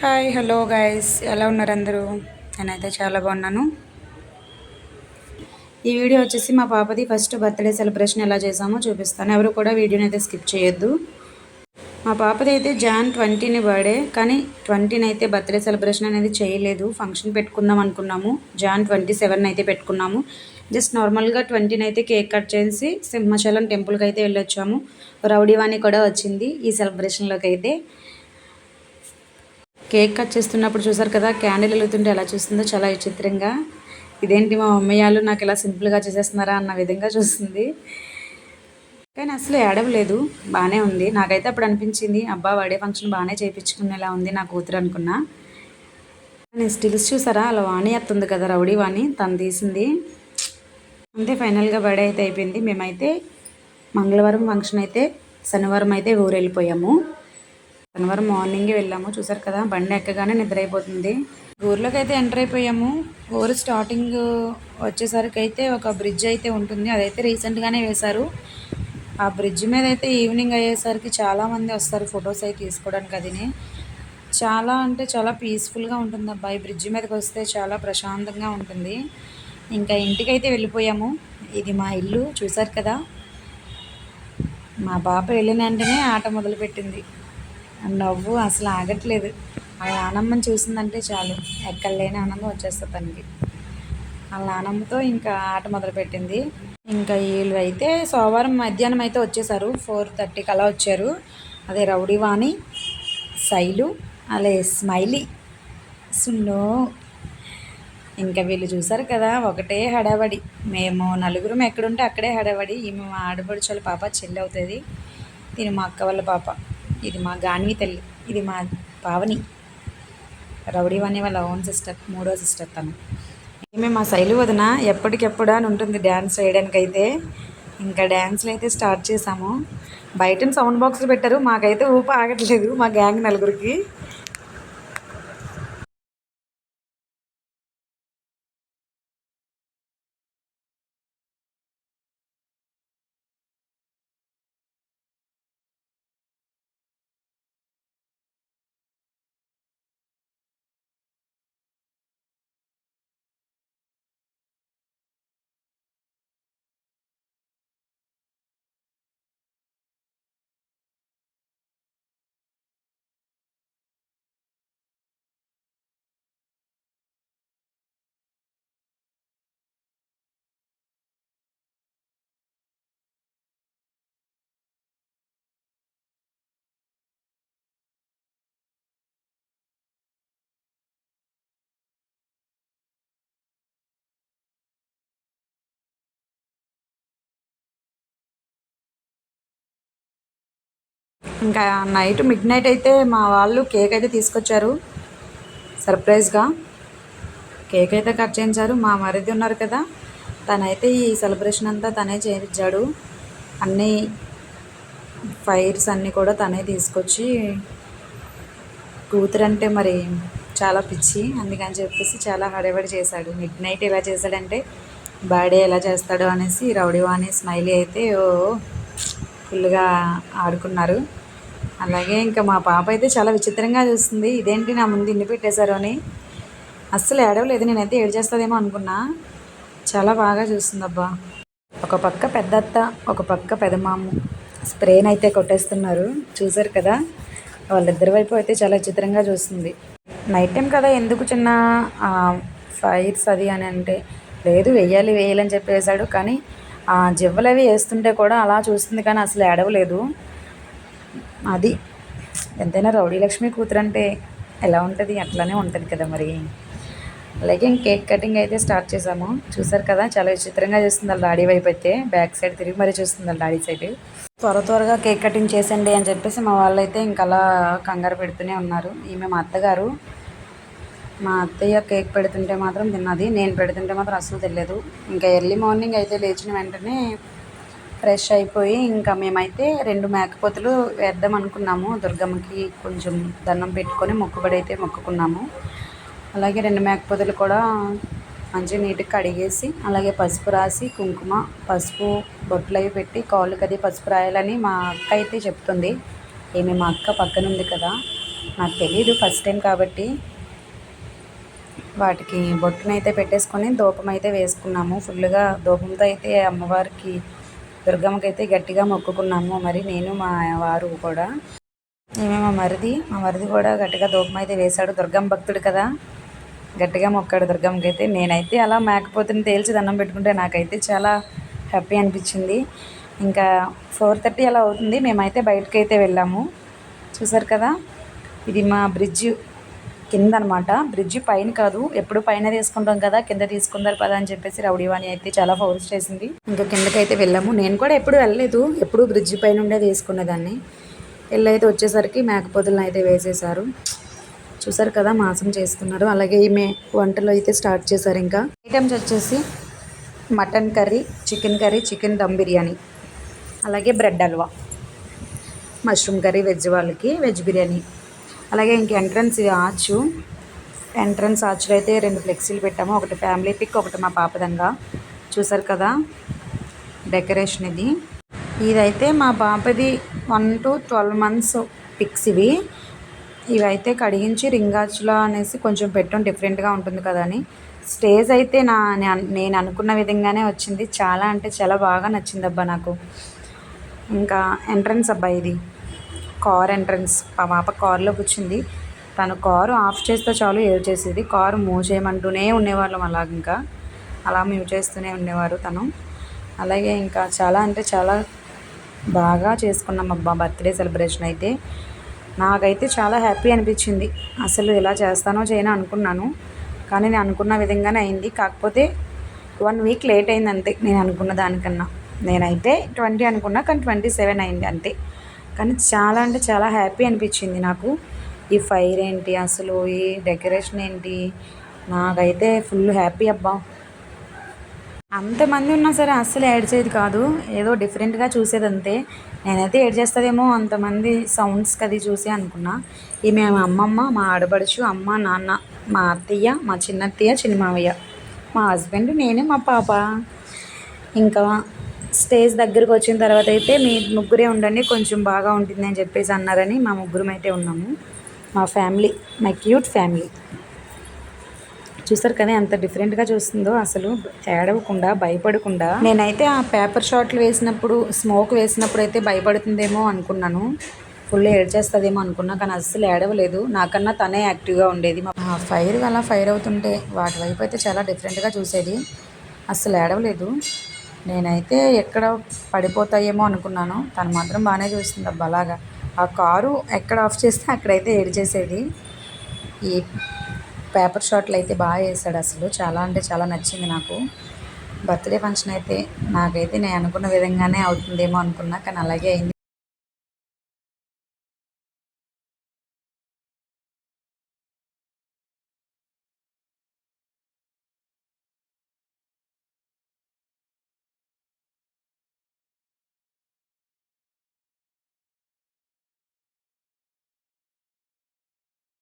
Hi hello guys ఎలా ఉన్నారు అందరూ? నేనైతే చాలా బాగున్నాను. ఈ వీడియో వచ్చేసి మా పాపది ఫస్ట్ బర్త్డే సెలబ్రేషన్ ఎలా చేసామో చూపిస్తాను. ఎవరు కూడా వీడియోని అయితే స్కిప్ చేయొద్దు. మా పాపది అయితే జాన్ ట్వంటీని బర్త్డే కానీ ట్వంటీని అయితే బర్త్డే సెలబ్రేషన్ అనేది చేయలేదు. ఫంక్షన్ పెట్టుకుందాం అనుకున్నాము. జాన్ ట్వంటీ సెవెన్ అయితే పెట్టుకున్నాము. జస్ట్ నార్మల్గా ట్వంటీని అయితే కేక్ కట్ చేసి సింహాచలం టెంపుల్కి అయితే వెళ్ళొచ్చాము. రౌడీవాణి కూడా వచ్చింది ఈ సెలబ్రేషన్లోకి అయితే. కేక్ కట్ చేస్తున్నప్పుడు చూసారు కదా క్యాండిల్ వెలుగుతుంటే ఎలా చూస్తుందో చాలా విచిత్రంగా. ఇదేంటి మా మమ్మయ్యాలు నాకు ఇలా సింపుల్గా చేసేస్తున్నారా అన్న విధంగా చూస్తుంది. కానీ అసలు ఏడవలేదు బాగానే ఉంది. నాకైతే అప్పుడు అనిపించింది అబ్బా వాడే ఫంక్షన్ బాగానే చేయించుకునేలా ఉంది నా కూతురు అనుకున్నా. నేను స్టిల్స్ చూసారా అలా వాణి ఎత్తుంది కదా రౌడీ వాణి తను తీసింది. అంతే ఫైనల్గా బర్త్డే అయితే అయిపోయింది. మేమైతే మంగళవారం ఫంక్షన్ అయితే శనివారం అయితే ఊరు వెళ్ళిపోయాము శనివారం మార్నింగే వెళ్ళాము. చూసారు కదా బండి ఎక్కగానే నిద్ర అయిపోతుంది ఊర్లోకి అయితే ఎంటర్ అయిపోయాము. ఊరు స్టార్టింగ్ వచ్చేసరికి అయితే ఒక బ్రిడ్జ్ అయితే ఉంటుంది. అదైతే రీసెంట్గానే వేశారు. ఆ బ్రిడ్జ్ మీద అయితే ఈవినింగ్ అయ్యేసరికి చాలామంది వస్తారు ఫొటోస్ అయితే తీసుకోవడానికి అదిని. చాలా అంటే చాలా పీస్ఫుల్గా ఉంటుంది అబ్బాయి బ్రిడ్జ్ మీదకి వస్తే చాలా ప్రశాంతంగా ఉంటుంది. ఇంకా ఇంటికైతే వెళ్ళిపోయాము. ఇది మా ఇల్లు. చూసారు కదా మా పాప వెళ్ళిన వెంటనే ఆట మొదలుపెట్టింది. నవ్వు అసలు ఆగట్లేదు. ఆ నానమ్మని చూసిందంటే చాలు. ఎక్కడ లేని ఆనందం వచ్చేస్తుంది తనకి. వాళ్ళ నానమ్మతో ఇంకా ఆట మొదలుపెట్టింది. ఇంకా వీళ్ళు అయితే సోమవారం మధ్యాహ్నం అయితే వచ్చేసారు. ఫోర్ థర్టీకి అలా వచ్చారు. అదే రౌడీ వాణి శైలు అలే స్మైలీ. సున్నో. ఇంకా వీళ్ళు చూసారు కదా ఒకటే హడావడి. మేము నలుగురం ఎక్కడుంటే అక్కడే హడావడి. ఈమె మా ఆడపడుచోళ్ళ పాప చెల్లి అవుతుంది. దీని మా అక్క వాళ్ళ పాప. ఇది మా గాన్వి తల్లి. ఇది మా పావని. రౌడీ రౌడీవని వాళ్ళ ఓన్ సిస్టర్ మూడో సిస్టర్ తను. మేము మా శైలి వదిన ఎప్పటికెప్పుడు అని ఉంటుంది డ్యాన్స్ వేయడానికైతే. ఇంకా డ్యాన్స్లు అయితే స్టార్ట్ చేసాము బయట సౌండ్ బాక్స్లు పెట్టారు. మాకైతే ఊప ఆగట్లేదు మా గ్యాంగ్ నలుగురికి. ఇంకా నైట్ మిడ్ నైట్ అయితే మా వాళ్ళు కేక్ అయితే తీసుకొచ్చారు. సర్ప్రైజ్గా. కేక్ అయితే కట్ చేయించారు. మా మరిది ఉన్నారు కదా. తనైతే ఈ సెలబ్రేషన్ అంతా తనే చేయించాడు. అన్నీ ఫైర్స్ అన్నీ కూడా తనే తీసుకొచ్చి కూతురు అంటే మరి చాలా పిచ్చి. అందుకని చెప్పేసి చాలా హడబడి చేశాడు. మిడ్ నైట్ ఎలా చేశాడంటే బర్త్డే ఎలా చేస్తాడు అనేసి రౌడీ వాణి స్మైలీ అయితే ఓ ఫుల్గా ఆడుకున్నారు. అలాగే ఇంకా మా పాప అయితే చాలా విచిత్రంగా చూస్తుంది. ఇదేంటి నా ముందు ఇన్ని పెట్టేశారు అని. అస్సలు ఏడవలేదు. నేనైతే ఏడు చేస్తుందేమో అనుకున్నా. చాలా బాగా చూస్తుంది అబ్బా ఒక పక్క పెద్దత్త ఒక పక్క పెదమాము స్ప్రేన్ అయితే కొట్టేస్తున్నారు. చూసారు కదా? వాళ్ళిద్దరి వైపు అయితే చాలా విచిత్రంగా చూస్తుంది. నైట్ టైం కదా ఎందుకు చిన్న ఫైర్స్ అది అని అంటే లేదు వేయాలి వేయాలని చెప్పేశాడు. కానీ జివ్వలు అవి వేస్తుంటే కూడా అలా చూస్తుంది కానీ అసలు ఏడవలేదు. అది. ఎంతైనా రౌడీ లక్ష్మి కూతురు అంటే ఎలా ఉంటుంది? అట్లానే ఉంటుంది కదా మరి. అలాగే కేక్ కటింగ్ అయితే స్టార్ట్ చేసాము. చూసారు కదా చాలా విచిత్రంగా చూస్తుంది వాళ్ళ డాడీ వైపు అయితే. బ్యాక్ సైడ్ తిరిగి మరీ చూస్తుంది వాళ్ళ డాడీ సైడ్. త్వర త్వరగా కేక్ కటింగ్ చేసండి అని చెప్పేసి మా వాళ్ళు అయితే ఇంకా అలా కంగారు పెడుతూనే ఉన్నారు. ఈమె మా అత్తగారు. మా అత్తయ్య కేక్ పెడుతుంటే మాత్రం తిన్నది. నేను పెడుతుంటే మాత్రం అసలు తెలియదు ఇంకా ఎర్లీ మార్నింగ్ అయితే లేచిన వెంటనే ఫ్రెష్ అయిపోయి ఇంకా మేమైతే రెండు మేకపోతులు వేద్దాం అనుకున్నాము. దుర్గమ్మకి కొంచెం దండం పెట్టుకొని మొక్కుబడి అయితే మొక్కుకున్నాము. అలాగే రెండు మేకపోతులు కూడా మంచిగా నీట్గా కడిగేసి అలాగే పసుపు రాసి కుంకుమ పసుపు బొట్లు అవి పెట్టి కాళ్ళకి అది పసుపు రాయాలని మా అక్క అయితే చెప్తుంది. ఏమి మా అక్క పక్కన ఉంది కదా నాకు తెలియదు ఫస్ట్ టైం కాబట్టి. వాటికి బొట్టునైతే పెట్టేసుకొని ధూపం అయితే వేసుకున్నాము. ఫుల్గా ధూపంతో అయితే అమ్మవారికి దుర్గమ్మకి అయితే గట్టిగా మొక్కుకున్నాము. మరి నేను మా వారు కూడా. మేమే మా మరిది మా మరిది కూడా గట్టిగా ధూపం అయితే వేశాడు. దుర్గమ్మ భక్తుడు కదా. గట్టిగా మొక్కాడు దుర్గమ్మకి అయితే నేనైతే అలా మేకపోతుని తేల్చి దండం పెట్టుకుంటే నాకైతే చాలా హ్యాపీ అనిపించింది. ఇంకా ఫోర్ థర్టీ అలా అవుతుంది. మేమైతే బయటకు అయితే వెళ్ళాము. చూసారు కదా? ఇది మా బ్రిడ్జ్. కింద అనమాట బ్రిడ్జ్ పైన కాదు ఎప్పుడు పైన తీసుకుంటాం కదా కింద తీసుకుందారు పదా అని చెప్పేసి రౌడీవాణి అయితే చాలా ఫోర్స్ చేసింది. ఇంకా కిందకైతే వెళ్ళాము. నేను కూడా ఎప్పుడు వెళ్ళలేదు. ఎప్పుడు బ్రిడ్జ్ పైన ఉండే తీసుకునేదాన్ని వెళ్ళైతే వచ్చేసరికి మేకపోతులను అయితే వేసేసారు చూసారు కదా మాసం చేస్తున్నారు. అలాగే ఈమె వంటలు అయితే స్టార్ట్ చేశారు ఇంకా. ఐటమ్స్ వచ్చేసి mutton curry chicken curry chicken dum biryani. అలాగే bread halwa. Mushroom curry veg వాళ్ళకి వెజ్ బిర్యానీ. అలాగే ఇంక ఎంట్రన్స్ ఇది ఆచు. ఎంట్రన్స్ ఆచులు అయితే రెండు ఫ్లెక్సీలు పెట్టాము. ఒకటి ఫ్యామిలీ పిక్ ఒకటి మా పాపదంగా. చూసారు కదా? డెకరేషన్ ఇది. ఇదైతే మా పాపది one to twelve months pics ఇవి. ఇవైతే కడిగించి రింగాచులో అనేసి కొంచెం పెట్టడం డిఫరెంట్గా ఉంటుంది కదా అని. స్టేజ్ అయితే నా నేను అనుకున్న విధంగానే వచ్చింది. చాలా అంటే చాలా బాగా నచ్చింది అబ్బా నాకు. ఇంకా ఎంట్రన్స్ అబ్బా ఇది. కార్ ఎంట్రన్స్ మా పాప కారులో కూర్చుంది. తను కారు ఆఫ్ చేస్తే చాలు ఏడ్ చేసేది. కారు మూవ్ చేయమంటూనే ఉండేవాళ్ళం అలాగ ఇంకా. అలా మూవ్ చేస్తూనే ఉండేవారు తను. అలాగే ఇంకా చాలా అంటే చాలా బాగా చేసుకున్నాం అబ్బా బర్త్డే సెలబ్రేషన్ అయితే. నాకైతే చాలా హ్యాపీ అనిపించింది. అసలు ఎలా చేస్తానో చేయనో అనుకున్నాను. కానీ నేను అనుకున్న విధంగానే అయింది. కాకపోతే వన్ వీక్ లేట్ అయింది అంతే నేను అనుకున్న దానికన్నా. నేనైతే ట్వంటీ అనుకున్నా కానీ ట్వంటీ సెవెన్ అయింది అంతే. కానీ చాలా అంటే చాలా హ్యాపీ అనిపించింది నాకు. ఈ ఫైర్ ఏంటి అసలు ఈ డెకరేషన్ ఏంటి? నాకైతే ఫుల్ హ్యాపీ అబ్బా. అంతమంది ఉన్నా సరే అస్సలు యాడ్ చేయదు కాదు. ఏదో డిఫరెంట్గా చూసేది అంతే నేనైతే యాడ్ చేస్తుందేమో అంతమంది సౌండ్స్ అది చూసి అనుకున్నా. ఈ మేము అమ్మమ్మ మా ఆడపడుచు అమ్మ నాన్న మా అత్తయ్య మా చిన్నత్తయ్య చిన్న మావయ్య మా హస్బెండ్ నేను మా పాప. ఇంకా స్టేజ్ దగ్గరకు వచ్చిన తర్వాత అయితే మీ ముగ్గురే ఉండండి కొంచెం బాగా ఉంటుంది అని చెప్పేసి అన్నారని మా ముగ్గురం అయితే ఉన్నాము. మా ఫ్యామిలీ మై క్యూట్ ఫ్యామిలీ. చూసారు కదా ఎంత డిఫరెంట్గా చూస్తుందో అసలు. ఏడవకుండా భయపడకుండా. నేనైతే ఆ పేపర్ షాట్లు వేసినప్పుడు స్మోక్ వేసినప్పుడు అయితే భయపడుతుందేమో అనుకున్నాను. ఫుల్ ఏడ్ చేస్తుందేమో అనుకున్నా కానీ అస్సలు ఏడవలేదు. నాకన్నా తనే యాక్టివ్గా ఉండేది. ఆ ఫైర్ అలా ఫైర్ అవుతుంటే వాటి వైపు అయితే చాలా డిఫరెంట్గా చూసేది. అస్సలు ఏడవలేదు. నేనైతే ఎక్కడ పడిపోతాయేమో అనుకున్నాను. తను మాత్రం బాగానే చూస్తుంది అబ్బా అలాగా. ఆ కారు ఎక్కడ ఆఫ్ చేస్తే అక్కడైతే ఏడ్ చేసేది. ఈ పేపర్ షాట్లు అయితే బాగా వేసాడు అసలు. చాలా అంటే చాలా నచ్చింది నాకు. బర్త్డే ఫంక్షన్ అయితే నాకైతే నేను అనుకున్న విధంగానే అవుతుందేమో అనుకున్నా కానీ అలాగే అయింది.